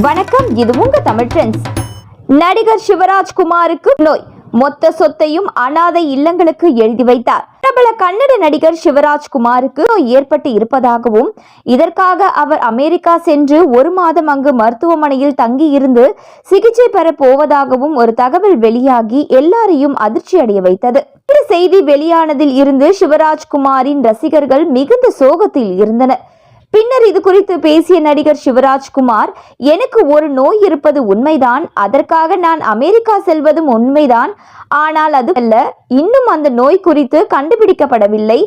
வணக்கம் இது உங்க தமிழ் ட்ரெண்ட்ஸ் நடிகர் சிவராஜ் குமாருக்கு நோய். மொத்த சொத்தையும் அனாதை இல்லங்களுக்கு எழுதி வைத்தார். பிரபல கன்னட நடிகர் சிவராஜ்குமாருக்கு நோய் ஏற்பட்டு இருப்பதாகவும் இதற்காக அவர் அமெரிக்கா சென்று ஒரு மாதம் அங்கு மருத்துவமனையில் தங்கியிருந்து சிகிச்சை பெற போவதாகவும் ஒரு தகவல் வெளியாகி எல்லாரையும் அதிர்ச்சி அடைய வைத்தது. இந்த செய்தி வெளியானதில் இருந்து சிவராஜ்குமாரின் ரசிகர்கள் மிகுந்த சோகத்தில் இருந்தனர். பின்னர் இது குறித்து பேசிய நடிகர் சிவராஜ்குமார் எனக்கு ஒரு நோய் இருப்பது உண்மைதான் அதற்காக நான் அமெரிக்கா செல்வதும் உண்மைதான் ஆனால் அது அல்ல இன்னும் அந்த நோய் குறித்து கண்டுபிடிக்கப்படவில்லை.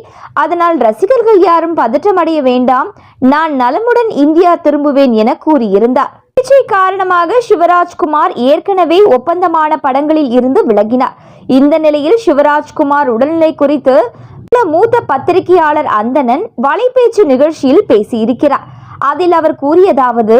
அதனால் ரசிகர்கள் யாரும் பதற்றமடைய வேண்டாம் நான் நலமுடன் இந்தியா திரும்புவேன் என கூறியிருந்தார். சிகிச்சை காரணமாக சிவராஜ்குமார் ஏற்கனவே ஒப்பந்தமான படங்களில் இருந்து விலகினார். இந்த நிலையில் சிவராஜ்குமார் உடல்நிலை குறித்து மூத்த பத்திரிகையாளர் அந்தணன் வலைபேச்சு நிகழ்ச்சியில் பேசியிருக்கிறார். அதில் அவர் கூறியதாவது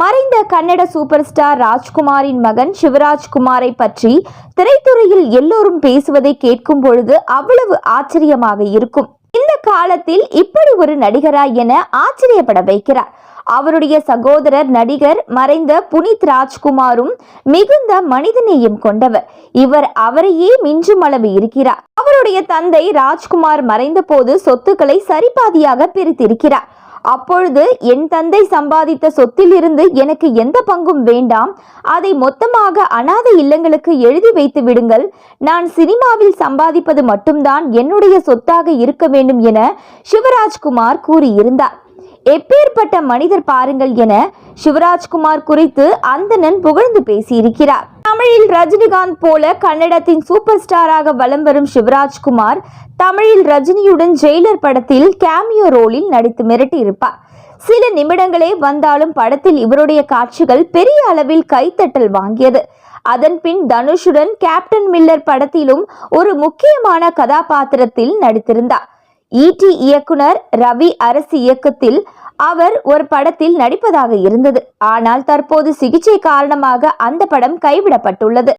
மறைந்த கன்னட சூப்பர் ஸ்டார் ராஜ்குமாரின் மகன் சிவராஜ்குமாரை பற்றி திரைத்துறையில் எல்லோரும் பேசுவதை கேட்கும் பொழுது அவ்வளவு ஆச்சரியமாக இருக்கும். இந்த காலத்தில் இப்படி ஒரு நடிகரா என ஆச்சரியப்பட வைக்கிறார். அவருடைய சகோதரர் நடிகர் மறைந்த புனித் ராஜ்குமாரும் மிகுந்த மனிதநேயம் கொண்டவர். இவர் அவரையே மிஞ்சும் அளவு இருக்கிறார். அவருடைய தந்தை ராஜ்குமார் மறைந்த போது சொத்துக்களை சரிபாதியாக பிரித்திருக்கிறார். அப்பொழுது என் தந்தை சம்பாதித்த சொத்திலிருந்து எனக்கு எந்த பங்கும் வேண்டாம். அதை மொத்தமாக அனாதை இல்லங்களுக்கு எழுதி வைத்து விடுங்கள். நான் சினிமாவில் சம்பாதிப்பது மட்டும்தான் என்னுடைய சொத்தாக இருக்க வேண்டும் என சிவராஜ்குமார் கூறியிருந்தார். எப்பேற்பட்ட மனிதர் பாருங்கள் என சிவராஜ்குமார் குறித்து அந்தணன் புகழ்ந்து பேசியிருக்கிறார். தமிழில் ரஜினிகாந்த் போல கன்னடத்தின் சூப்பர் ஸ்டாராக வலம் வரும் சிவராஜ்குமார் தமிழில் ரஜினியுடன் ஜெயிலர் படத்தில் கேமியோ ரோலில் நடித்து மிரட்டியிருப்பார். சில நிமிடங்களே வந்தாலும் படத்தில் இவருடைய காட்சிகள் பெரிய அளவில் கைத்தட்டல் வாங்கியது. அதன் பின் தனுஷுடன் கேப்டன் மில்லர் படத்திலும் ஒரு முக்கியமான கதாபாத்திரத்தில் நடித்திருந்தார். ஈடி இயக்குனர் ரவி அரசு இயக்கத்தில் அவர் ஒரு படத்தில் நடிப்பதாக இருந்தது. ஆனால் தற்போது சிகிச்சை காரணமாக அந்த படம் கைவிடப்பட்டுள்ளது.